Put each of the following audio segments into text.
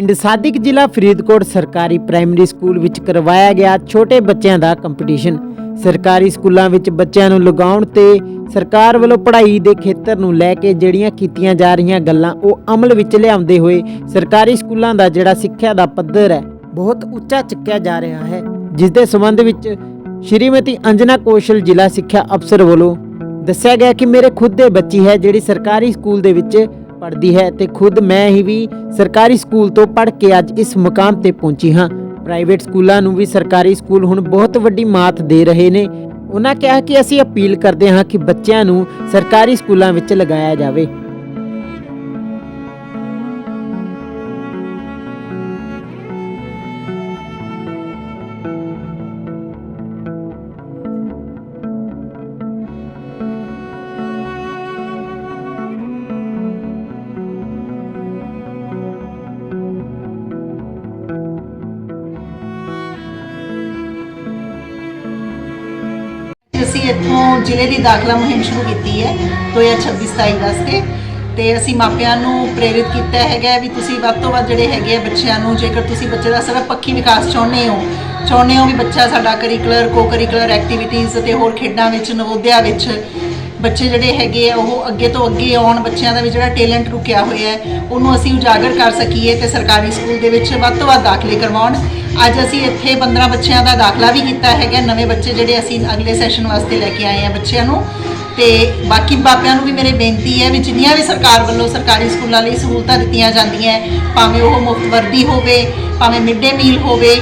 ਪਿੰਡ ਸਾਦਿਕ ਜ਼ਿਲ੍ਹਾ ਫਰੀਦਕੋਟ ਸਰਕਾਰੀ ਪ੍ਰਾਇਮਰੀ ਸਕੂਲ ਵਿੱਚ ਕਰਵਾਇਆ ਗਿਆ ਛੋਟੇ ਬੱਚਿਆਂ ਦਾ ਕੰਪੀਟੀਸ਼ਨ। ਸਰਕਾਰੀ ਸਕੂਲਾਂ ਵਿੱਚ ਬੱਚਿਆਂ ਨੂੰ ਲਗਾਉਣ ਤੇ ਸਰਕਾਰ ਵੱਲੋਂ ਪੜ੍ਹਾਈ ਦੇ ਖੇਤਰ ਨੂੰ ਲੈ ਕੇ ਜਿਹੜੀਆਂ ਕੀਤੀਆਂ ਜਾ ਰਹੀਆਂ ਗੱਲਾਂ, ਉਹ ਅਮਲ ਵਿੱਚ ਲਿਆਉਂਦੇ ਹੋਏ ਸਰਕਾਰੀ ਸਕੂਲਾਂ ਦਾ ਜਿਹੜਾ ਸਿੱਖਿਆ ਦਾ ਪੱਧਰ ਹੈ, ਬਹੁਤ ਉੱਚਾ ਚੱਕਿਆ ਜਾ ਰਿਹਾ ਹੈ। ਜਿਸ ਦੇ ਸੰਬੰਧ ਵਿੱਚ ਸ਼੍ਰੀਮਤੀ ਅੰਜਨਾ ਕੌਸ਼ਲ ਜ਼ਿਲ੍ਹਾ ਸਿੱਖਿਆ ਅਫਸਰ ਵੱਲੋਂ ਦੱਸਿਆ ਗਿਆ ਕਿ ਮੇਰੇ ਖੁਦ ਦੇ ਬੱਚੀ ਹੈ ਜਿਹੜੀ ਸਰਕਾਰੀ ਸਕੂਲ ਦੇ ਵਿੱਚ ਪੜ੍ਹਦੀ ਹੈ ਤੇ ਖੁਦ ਮੈਂ ਹੀ ਵੀ ਸਰਕਾਰੀ ਸਕੂਲ ਤੋਂ ਪੜ੍ਹ ਕੇ ਅੱਜ ਇਸ ਮੁਕਾਮ ਤੇ ਪਹੁੰਚੀ ਹਾਂ। ਪ੍ਰਾਈਵੇਟ ਸਕੂਲਾਂ ਨੂੰ ਵੀ ਸਰਕਾਰੀ ਸਕੂਲ ਹੁਣ ਬਹੁਤ ਵੱਡੀ ਮਾਤ ਦੇ ਰਹੇ ਨੇ। ਉਹਨਾਂ ਕਿਹਾ ਕਿ ਅਸੀਂ ਅਪੀਲ ਕਰਦੇ ਹਾਂ ਕਿ ਬੱਚਿਆਂ ਨੂੰ ਸਰਕਾਰੀ ਸਕੂਲਾਂ ਵਿੱਚ ਲਗਾਇਆ ਜਾਵੇ। ਅਸੀਂ ਇੱਥੋਂ ਜ਼ਿਲ੍ਹੇ ਦੀ ਦਾਖਲਾ ਮੁਹਿੰਮ ਸ਼ੁਰੂ ਕੀਤੀ ਹੈ 2026-27 ਵਾਸਤੇ। ਤੇ ਅਸੀਂ ਮਾਪਿਆਂ ਨੂੰ ਪ੍ਰੇਰਿਤ ਕੀਤਾ ਹੈਗਾ ਵੀ ਤੁਸੀਂ ਵੱਧ ਤੋਂ ਵੱਧ ਜਿਹੜੇ ਹੈਗੇ ਆ ਬੱਚਿਆਂ ਨੂੰ, ਜੇਕਰ ਤੁਸੀਂ ਬੱਚੇ ਦਾ ਸਰਵ ਪੱਖੀ ਵਿਕਾਸ ਚਾਹੁੰਦੇ ਹੋ ਚਾਹੁੰਦੇ ਹੋ ਵੀ ਬੱਚਾ ਸਾਡਾ ਕਰਿਕੂਲਰ ਕੋ ਕਰਿਕੂਲਰ ਐਕਟੀਵਿਟੀਜ਼ ਤੇ ਹੋਰ ਖੇਡਾਂ ਵਿੱਚ, ਨਵੋਦਿਆ ਵਿੱਚ ਬੱਚੇ ਜਿਹੜੇ ਹੈਗੇ ਆ, ਉਹ ਅੱਗੇ ਤੋਂ ਅੱਗੇ ਆਉਣ, ਬੱਚਿਆਂ ਦਾ ਵੀ ਜਿਹੜਾ ਟੈਲੈਂਟ ਰੁਕਿਆ ਹੋਇਆ ਹੈ, ਉਹਨੂੰ ਅਸੀਂ ਉਜਾਗਰ ਕਰ ਸਕੀਏ ਤੇ ਸਰਕਾਰੀ ਸਕੂਲ ਦੇ ਵਿੱਚ ਵੱਧ ਤੋਂ ਵੱਧ ਦਾਖਲੇ ਕਰਵਾਉਣ। ਅੱਜ ਅਸੀਂ ਇੱਥੇ 15 ਬੱਚਿਆਂ ਦਾ ਦਾਖਲਾ ਵੀ ਕੀਤਾ ਹੈਗਾ, ਨਵੇਂ ਬੱਚੇ ਜਿਹੜੇ ਅਸੀਂ ਅਗਲੇ ਸੈਸ਼ਨ ਵਾਸਤੇ ਲੈ ਕੇ ਆਏ ਆ ਬੱਚਿਆਂ ਨੂੰ। ਤੇ ਬਾਕੀ ਮਾਪਿਆਂ ਨੂੰ ਵੀ ਮੇਰੇ ਬੇਨਤੀ ਹੈ ਵੀ ਜਿੰਨੀਆਂ ਵੀ ਸਰਕਾਰ ਵੱਲੋਂ ਸਰਕਾਰੀ ਸਕੂਲਾਂ ਲਈ ਸਹੂਲਤਾਂ ਦਿੱਤੀਆਂ ਜਾਂਦੀਆਂ ਭਾਵੇਂ ਉਹ ਮੁਫਤ ਵਰਦੀ ਹੋਵੇ, ਭਾਵੇਂ ਮਿਡ ਡੇ ਮੀਲ ਹੋਵੇ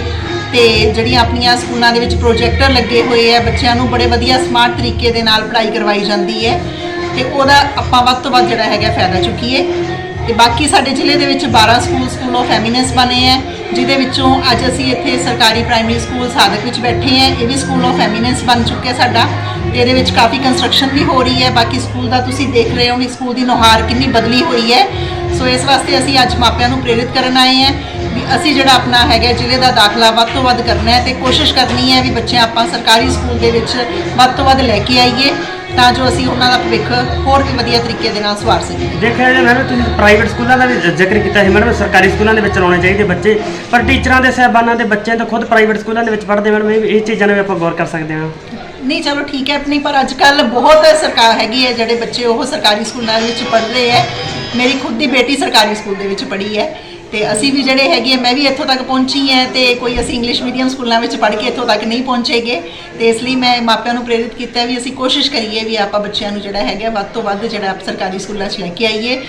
ਤੇ ਜਿਹੜੀਆਂ ਆਪਣੀਆਂ ਸਕੂਲਾਂ ਦੇ ਵਿੱਚ ਪ੍ਰੋਜੈਕਟਰ ਲੱਗੇ ਹੋਏ ਆ, ਬੱਚਿਆਂ ਨੂੰ ਬੜੇ ਵਧੀਆ ਸਮਾਰਟ ਤਰੀਕੇ ਦੇ ਨਾਲ ਪੜ੍ਹਾਈ ਕਰਵਾਈ ਜਾਂਦੀ ਹੈ ਤੇ ਉਹਦਾ ਆਪਾਂ ਵੱਧ ਤੋਂ ਵੱਧ ਜਿਹੜਾ ਹੈਗਾ ਫਾਇਦਾ ਚੁੱਕੀਏ। ਤੇ ਬਾਕੀ ਸਾਡੇ ਜ਼ਿਲ੍ਹੇ ਦੇ ਵਿੱਚ 12 ਸਕੂਲ ਸਕੂਲ ਆਫ ਐਮੀਨੈਂਸ ਬਣੇ ਹੈ ਜਿਹਦੇ ਵਿੱਚੋਂ ਅੱਜ ਅਸੀਂ ਇੱਥੇ ਸਰਕਾਰੀ ਪ੍ਰਾਇਮਰੀ ਸਕੂਲ ਸਾਦਕ ਵਿੱਚ ਬੈਠੇ ਹਾਂ ਇਹ ਵੀ ਸਕੂਲ ਆਫ ਐਮੀਨੈਂਸ ਬਣ ਚੁੱਕਿਆ ਸਾਡਾ ਤੇ ਇਹਦੇ ਵਿੱਚ ਕਾਫੀ ਕੰਸਟਰਕਸ਼ਨ ਵੀ ਹੋ ਰਹੀ ਹੈ। ਬਾਕੀ ਸਕੂਲ ਦਾ ਤੁਸੀਂ ਦੇਖ ਰਹੇ ਹੋ ਵੀ ਸਕੂਲ ਦੀ ਨੁਹਾਰ ਕਿੰਨੀ ਬਦਲੀ ਹੋਈ ਹੈ। ਸੋ ਇਸ ਵਾਸਤੇ ਅਸੀਂ ਅੱਜ ਮਾਪਿਆਂ ਨੂੰ ਪ੍ਰੇਰਿਤ ਕਰਨ ਆਏ ਹਾਂ ਅਸੀਂ ਜਿਹੜਾ ਆਪਣਾ ਹੈਗਾ ਜ਼ਿਲ੍ਹੇ ਦਾ ਦਾਖਲਾ ਵੱਧ ਤੋਂ ਵੱਧ ਕਰਨਾ ਹੈ ਤੇ ਕੋਸ਼ਿਸ਼ ਕਰਨੀ ਹੈ ਵੀ ਬੱਚੇ ਆਪਾਂ ਸਰਕਾਰੀ ਸਕੂਲ ਦੇ ਵਿੱਚ ਵੱਧ ਤੋਂ ਵੱਧ ਲੈ ਕੇ ਆਈਏ ਤਾਂ ਜੋ ਅਸੀਂ ਉਹਨਾਂ ਦਾ ਭਵਿੱਖ ਹੋਰ ਵੀ ਵਧੀਆ ਤਰੀਕੇ ਦੇ ਨਾਲ ਸਵਾਰ ਸਕੀਏ। ਦੇਖਿਆ ਜੇ ਮੈਡਮ ਤੁਸੀਂ ਪ੍ਰਾਈਵੇਟ ਸਕੂਲਾਂ ਦਾ ਵੀ ਜ਼ਿਕਰ ਕੀਤਾ ਸੀ ਮੈਡਮ ਸਰਕਾਰੀ ਸਕੂਲਾਂ ਦੇ ਵਿੱਚ ਲਾਉਣੇ ਚਾਹੀਦੇ ਬੱਚੇ। ਪਰ ਟੀਚਰਾਂ ਦੇ ਸਹਿਬਾਨਾਂ ਦੇ ਬੱਚਿਆਂ ਤਾਂ ਖੁਦ ਪ੍ਰਾਈਵੇਟ ਸਕੂਲਾਂ ਦੇ ਵਿੱਚ ਪੜ੍ਹਦੇ ਮੈਡਮ ਇਹ ਇਹ ਚੀਜ਼ਾਂ ਨੂੰ ਆਪਾਂ ਗੌਰ ਕਰ ਸਕਦੇ ਹਾਂ। ਨਹੀਂ ਚਲੋ ਠੀਕ ਹੈ ਆਪਣੀ ਪਰ ਅੱਜ ਕੱਲ ਬਹੁਤ ਸਰਕਾਰ ਹੈਗੀ ਹੈ ਜਿਹੜੇ ਬੱਚੇ ਉਹ ਸਰਕਾਰੀ ਸਕੂਲਾਂ ਵਿੱਚ ਪੜ੍ਹ ਰਹੇ ਹੈ। ਮੇਰੀ ਖੁਦ ਦੀ ਬੇਟੀ ਸਰਕਾਰੀ ਸਕੂਲ ਦੇ ਵਿੱਚ ਪੜ੍ਹੀ ਹੈ। ਤੇ ਅਸੀਂ ਵੀ ਜਿਹੜੇ ਹੈਗੇ ਮੈਂ ਵੀ ਇੱਥੋਂ ਤੱਕ ਪਹੁੰਚੀ ਹੈ ਤੇ ਕੋਈ ਅਸੀਂ ਇੰਗਲਿਸ਼ ਮੀਡੀਅਮ ਸਕੂਲਾਂ ਵਿੱਚ ਪੜ੍ਹ ਕੇ ਇੱਥੋਂ ਤੱਕ ਨਹੀਂ ਪਹੁੰਚੇਗੇ। ਤੇ ਇਸ ਲਈ ਮੈਂ ਮਾਪਿਆਂ ਨੂੰ ਪ੍ਰੇਰਿਤ ਕੀਤਾ ਵੀ ਅਸੀਂ ਕੋਸ਼ਿਸ਼ ਕਰੀਏ ਵੀ ਆਪਾਂ ਬੱਚਿਆਂ ਨੂੰ ਜਿਹੜਾ ਹੈਗਾ ਵੱਧ ਤੋਂ ਵੱਧ ਜਿਹੜਾ ਆਪ ਸਰਕਾਰੀ ਸਕੂਲਾਂ 'ਚ ਲੈ ਕੇ ਆਈਏ।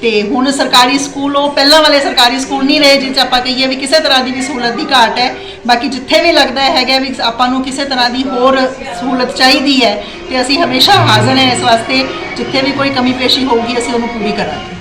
ਤੇ ਹੁਣ ਸਰਕਾਰੀ ਸਕੂਲ, ਉਹ ਪਹਿਲਾਂ ਵਾਲੇ ਸਰਕਾਰੀ ਸਕੂਲ ਨਹੀਂ ਰਹੇ ਜਿਹ 'ਚ ਆਪਾਂ ਕਹੀਏ ਵੀ ਕਿਸੇ ਤਰ੍ਹਾਂ ਦੀ ਵੀ ਸਹੂਲਤ ਦੀ ਘਾਟ ਹੈ। ਬਾਕੀ ਜਿੱਥੇ ਵੀ ਲੱਗਦਾ ਹੈਗਾ ਵੀ ਆਪਾਂ ਨੂੰ ਕਿਸੇ ਤਰ੍ਹਾਂ ਦੀ ਹੋਰ ਸਹੂਲਤ ਚਾਹੀਦੀ ਹੈ, ਤੇ ਅਸੀਂ ਹਮੇਸ਼ਾ ਹਾਜ਼ਰ ਹਾਂ ਇਸ ਵਾਸਤੇ। ਜਿੱਥੇ ਵੀ ਕੋਈ ਕਮੀ ਪੇਸ਼ੀ ਹੋਊਗੀ, ਅਸੀਂ ਉਹਨੂੰ ਪੂਰੀ ਕਰਾਂਗੇ।